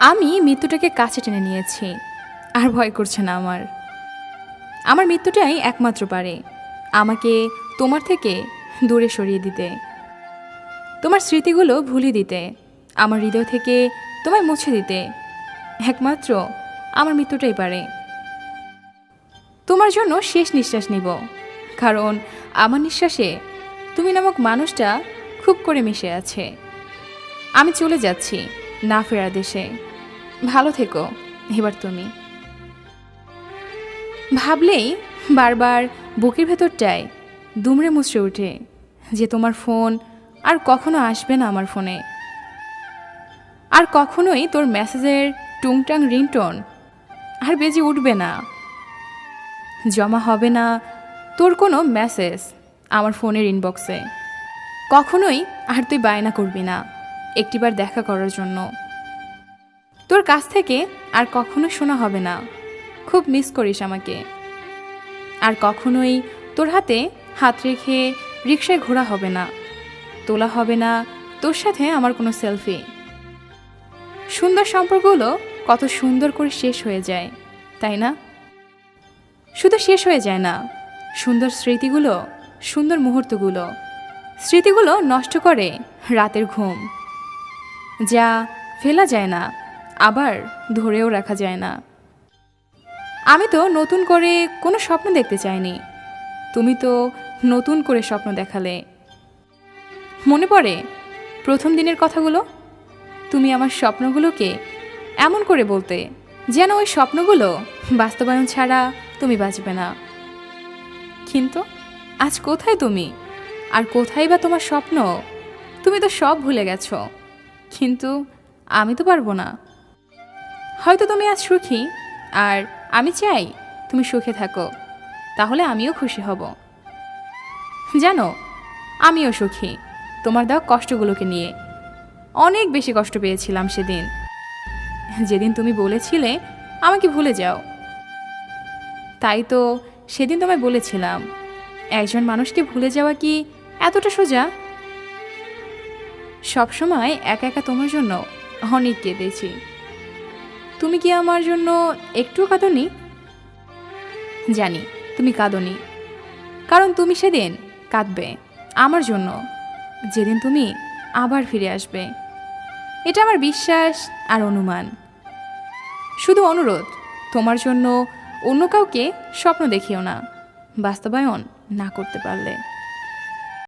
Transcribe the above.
আমি মৃত্যুটাকে কাছে টেনে নিয়েছি। আর ভয় করছে না আমার। আমার মৃত্যুটাই একমাত্র পারে। আমাকে তোমার থেকে দূরে সরিয়ে দিতে। তোমার স্মৃতিগুলো ভুলে দিতে। আমার হৃদয় থেকে তোমায় মুছে দিতে। একমাত্র আমার মৃত্যুটাই পারে। তোমার জন্য শেষ নিঃশ্বাস নিব। কারণ আমার নিঃশ্বাসে তুমি নামক মানুষটা খুব করে মিশে আছে। আমি চলে যাচ্ছি না ফেরার দেশে। ভালো থেকো, এবার তুমি। ভাবলেই বারবার বুকের ভেতরটায় দুমড়ে মুচড়ে ওঠে যে তোমার ফোন আর কখনো আসবে না আমার ফোনে। আর কখনোই তোর মেসেজের টুংটাং রিংটোন আর বেজে উঠবে না। জমা হবে না তোর কোনো মেসেজ আমার ফোনের ইনবক্সে। কখনোই আর তুই বায়না করবি না, একটিবার দেখা করার জন্য। তোর কাছ থেকে আর কখনো শোনা হবে না। খুব মিস করিস আমাকে। আর কখনোই তোর হাতে হাত রেখে রিক্সায় ঘোরা হবে না। তোলা হবে না তোর সাথে আমার কোনো সেলফি সুন্দর সম্পর্কগুলো কত সুন্দর করে শেষ হয়ে যায়, তাই না? শুধু শেষ হয়ে যায় না, সুন্দর স্মৃতিগুলো, সুন্দর মুহূর্তগুলো, স্মৃতিগুলো নষ্ট করে রাতের ঘুম। যা ফেলা যায় না আবার ধরেও রাখা যায় না। আমি তো নতুন করে কোনো স্বপ্ন দেখতে চাইনি। তুমি তো নতুন করে স্বপ্ন দেখালে। মনে পড়ে প্রথম দিনের কথাগুলো? তুমি আমার স্বপ্নগুলোকে এমন করে বলতে, যেন ওই স্বপ্নগুলো বাস্তবায়ন ছাড়া তুমি বাঁচবে না। কিন্তু আজ কোথায় তুমি? আর কোথায় বা তোমার স্বপ্ন? তুমি তো সব ভুলে গেছো। কিন্তু আমি তো পারব না। হয়তো তুমি আজ সুখী, আর আমি চাই তুমি সুখে থাকো, তাহলে আমিও খুশি হব। জানো, আমিও সুখী, তোমার দেওয়া কষ্টগুলোকে নিয়ে। অনেক বেশি কষ্ট পেয়েছিলাম সেদিন। যেদিন তুমি বলেছিলে, আমাকে ভুলে যাও। তাই তো সেদিন তোমায় বলেছিলাম, একজন মানুষকে ভুলে যাওয়া কি এতটা সোজা? সবসময় একা একা তোমার জন্য অনেক কেঁদেছি। তুমি কি আমার জন্য একটুও কাঁদনি? জানি, তুমি কাঁদনি। কারণ তুমি সেদিন কাঁদবে, আমার জন্য। যেদিন তুমি আবার ফিরে আসবে। এটা আমার বিশ্বাস আর অনুমান। শুধু অনুরোধ, তোমার জন্য অন্য কাউকে স্বপ্ন দেখিও না। বাস্তবায়ন না করতে পারলে।